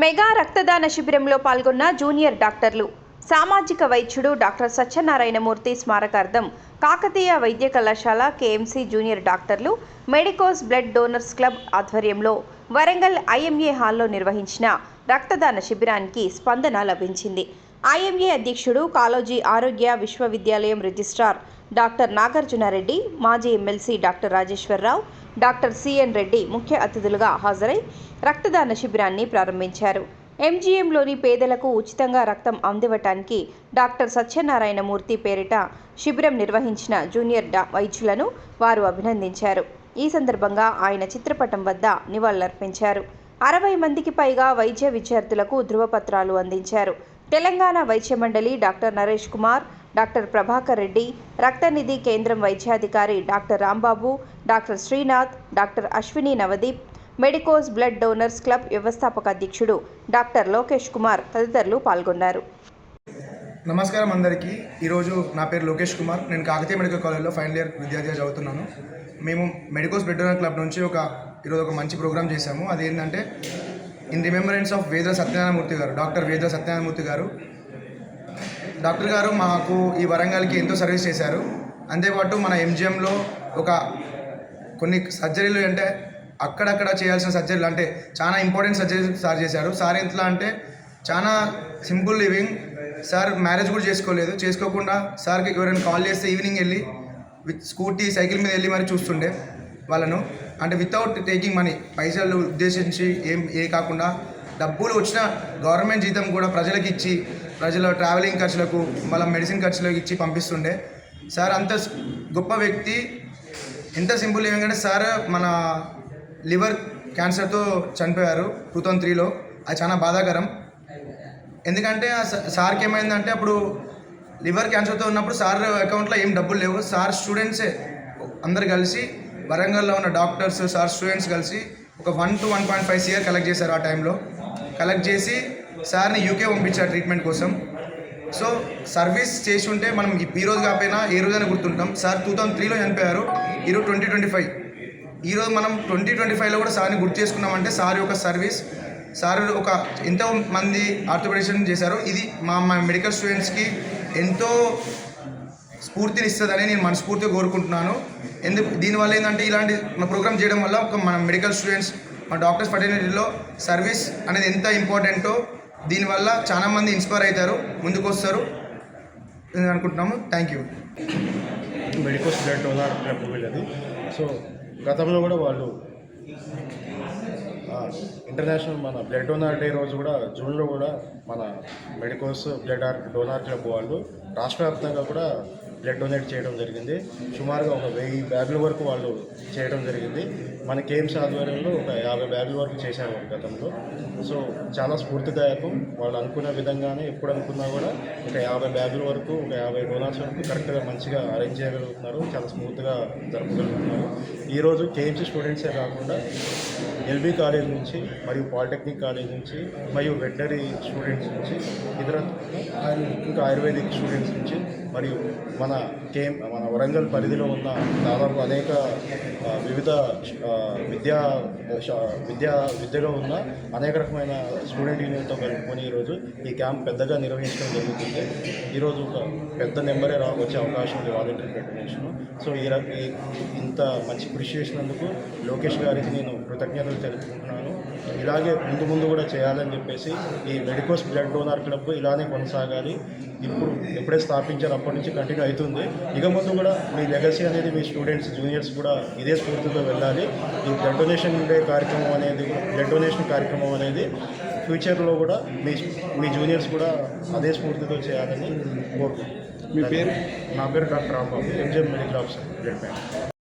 Mega రక్తదాన శిబిరంలో పాల్గొన్న జూనియర్ డాక్టర్లు. సామాజిక వైద్యుడు డాక్టర్ సత్యనారాయణమూర్తి స్మారకార్థం కాకతీయ వైద్య కళాశాల KMC junior doctors medicos blood donors club ఆధ్వర్యంలో వరంగల్ ఐఎంఏ హాల్లో నిర్వహించిన రక్తదాన శిబిరానికి స్పందన లభించింది. ఐఎంఏ అధ్యక్షుడు కాలోజీ ఆరోగ్య విశ్వవిద్యాలయం రిజిస్ట్రార్ డాక్టర్ నాగార్జునారెడ్డి మాజీ MLC doctor Rajeshwara Rao doctor CN Reddy ముఖ్య అతిథులుగా హాజరై రక్తదాన శిబిరాన్ని ప్రారంభించారు. ఎంజీఎంలోని పేదలకు ఉచితంగా రక్తం అందివటానికి డాక్టర్ సత్యనారాయణమూర్తి పేరిట శిబిరం నిర్వహించిన జూనియర్ డా వైద్యులను వారు అభినందించారు. ఈ సందర్భంగా ఆయన చిత్రపటం వద్ద నివాళులర్పించారు. అరవై మందికి పైగా వైద్య విద్యార్థులకు ధృవపత్రాలు అందించారు. తెలంగాణ వైద్య మండలి డాక్టర్ నరేష్ కుమార్ డాక్టర్ ప్రభాకర్ రెడ్డి రక్తనిధి కేంద్రం వైద్యాధికారి doctor Rambabu doctor Srinath doctor Ashwini Navdeep medicos blood donors club వ్యవస్థాపక అధ్యక్షుడు డాక్టర్ లోకేష్ కుమార్ తదితరులు పాల్గొన్నారు. నమస్కారం అందరికీ. ఈరోజు నా పేరు లోకేష్ కుమార్. నేను కాకతీయ మెడికల్ కాలేజ్లో ఫైనల్ ఇయర్ విద్యార్థిగా చదువుతున్నాను. మేము మెడికోస్ బ్లడ్ డోనర్ క్లబ్ నుంచి ఒక ఈరోజు ఒక మంచి ప్రోగ్రామ్ చేశాము. అది ఏంటంటే ఇన్ రిమెంబరెన్స్ ఆఫ్ వేద సత్యనారాయణమూర్తి గారు డాక్టర్ వేద సత్యనారాయణమూర్తి గారు డాక్టర్ గారు మాకు ఈ వరంగల్కి ఎంతో సర్వీస్ చేశారు. అంతేపాటు మన ఎంజిఎంలో ఒక కొన్ని సర్జరీలు అంటే అక్కడక్కడ చేయాల్సిన సర్జరీలు అంటే చాలా ఇంపార్టెంట్ సర్జరీ సార్ చేశారు. సార్ ఎట్లా అంటే చాలా సింపుల్ లివింగ్. సార్ మ్యారేజ్ కూడా చేసుకోలేదు. చేసుకోకుండా సార్కి ఎవరైనా కాల్ చేస్తే ఈవినింగ్ వెళ్ళి విత్ స్కూటీ సైకిల్ మీద వెళ్ళి మరి చూస్తుండే వాళ్ళను. అంటే వితౌట్ టేకింగ్ మనీ పైసలు ఉద్దేశించి ఏం ఏ కాకుండా డబ్బులు వచ్చిన గవర్నమెంట్ జీతం కూడా ప్రజలకు ఇచ్చి ప్రజల ట్రావెలింగ్ ఖర్చులకు మళ్ళీ మెడిసిన్ ఖర్చులకు ఇచ్చి పంపిస్తుండే. సార్ అంత గొప్ప వ్యక్తి. ఎంత సింపుల్ ఏమంటే సార్ మన లివర్ క్యాన్సర్తో చనిపోయారు టూ థౌజండ్ త్రీలో. అది చాలా బాధాకరం. ఎందుకంటే ఆ సార్కి ఏమైందంటే అప్పుడు లివర్ క్యాన్సర్తో ఉన్నప్పుడు సార్ అకౌంట్లో ఏం డబ్బులు లేవు. సార్ స్టూడెంట్సే. అందరు కలిసి వరంగల్లో ఉన్న డాక్టర్స్ సార్ స్టూడెంట్స్ కలిసి ఒక one two one point five CR collect చేశారు ఆ టైంలో. కలెక్ట్ చేసి సార్ని యూకే పంపించారు ట్రీట్మెంట్ కోసం. సో సర్వీస్ చేసి ఉంటే మనం ఈ రోజు కాకపోయినా ఏ రోజైనా గుర్తుంటాం. సార్ టూ థౌసండ్ త్రీలో చనిపోయారు. ఈరోజు ట్వంటీ ట్వంటీ ఫైవ్ ఈరోజు మనం ట్వంటీ ట్వంటీ ఫైవ్లో కూడా సార్ని గుర్తు చేసుకున్నామంటే సార్ యొక్క సర్వీస్ సార్ ఒక ఎంతో మంది ఆర్థోపెడిషన్ చేశారు. ఇది మా మా మెడికల్ స్టూడెంట్స్కి ఎంతో స్ఫూర్తిని ఇస్తుందని నేను మనస్ఫూర్తిగా కోరుకుంటున్నాను. ఎందుకు? దీనివల్ల ఏంటంటే ఇలాంటి మన ప్రోగ్రామ్ చేయడం వల్ల ఒక మన మెడికల్ స్టూడెంట్స్ మా డాక్టర్స్ ఫర్టిలిటీలో సర్వీస్ అనేది ఎంత ఇంపార్టెంటో దీనివల్ల చాలామంది ఇన్స్పైర్ అవుతారు ముందుకు వస్తారు నేను అనుకుంటున్నాము thank you medical blood donor club వీళ్ళది సో గతంలో కూడా వాళ్ళు ఇంటర్నేషనల్ మన బ్లడ్ డోనార్ డే రోజు కూడా జూన్లో కూడా మన medicos blood or donor club వాళ్ళు రాష్ట్ర వ్యాప్తంగా కూడా బ్లడ్ డొనేట్ చేయడం జరిగింది. సుమారుగా ఒక వెయ్యి బ్యాగుల వరకు వాళ్ళు చేయడం జరిగింది. మన కేమ్స్ ఆధ్వర్యంలో ఒక యాభై బ్యాగుల వరకు చేశారు గతంలో. సో చాలా స్ఫూర్తిదాయకం. వాళ్ళు అనుకున్న విధంగానే ఎప్పుడు అనుకున్నా కూడా ఒక యాభై బ్యాగుల వరకు ఒక యాభై డోనార్స్ వరకు కరెక్ట్గా మంచిగా అరేంజ్ చేయగలుగుతున్నారు. చాలా స్మూత్గా జరపగలుగుతున్నారు ఈరోజు కేఎంసీ స్టూడెంట్సే కాకుండా ఎల్బీ కాలేజ్ నుంచి మరియు పాలిటెక్నిక్ కాలేజ్ నుంచి మరియు వెటనరీ స్టూడెంట్స్ నుంచి ఇతర ఇంకా ఆయుర్వేదిక్ స్టూడెంట్స్ నుంచి మరియు మన కేమ్ మన వరంగల్ పరిధిలో ఉన్న దాదాపు అనేక వివిధ విద్యా విద్యా విద్యలో ఉన్న అనేక రకమైన స్టూడెంట్ యూనియన్తో కలుపుకొని ఈరోజు ఈ క్యాంప్ పెద్దగా నిర్వహించడం జరుగుతుంది. ఈరోజు ఒక పెద్ద నెంబరే రా వచ్చే అవకాశం ఉంది వాలంటీర్ ఫెడరేషన్ సో ఈ ఈ- ఇంత మంచి కృషి చేసినందుకు లోకేష్ గారికి నేను కృతజ్ఞతలు తెలుపుకుంటున్నాను. ఇలాగే ముందు ముందు కూడా చేయాలని చెప్పేసి ఈ మెడికోస్ బ్లడ్ డోనార్ క్లబ్ ఇలానే కొనసాగాలి. ఇప్పుడు ఎప్పుడే స్థాపించారు అప్పటి నుంచి కంటిన్యూ అవుతుంది. ఇక ముందు కూడా మీ లెగసీ అనేది మీ స్టూడెంట్స్ జూనియర్స్ కూడా ఇదే స్ఫూర్తితో వెళ్ళాలి. ఈ బ్లడ్ డొనేషన్ డే కార్యక్రమం అనేది బ్లడ్ డొనేషన్ కార్యక్రమం అనేది ఫ్యూచర్లో కూడా మీ మీ జూనియర్స్ కూడా అదే స్ఫూర్తితో చేయాలని కోరుకుంటున్నాను. మీ పేరు? నా పేరు doctor Rambabu. MGM medical officer blood bank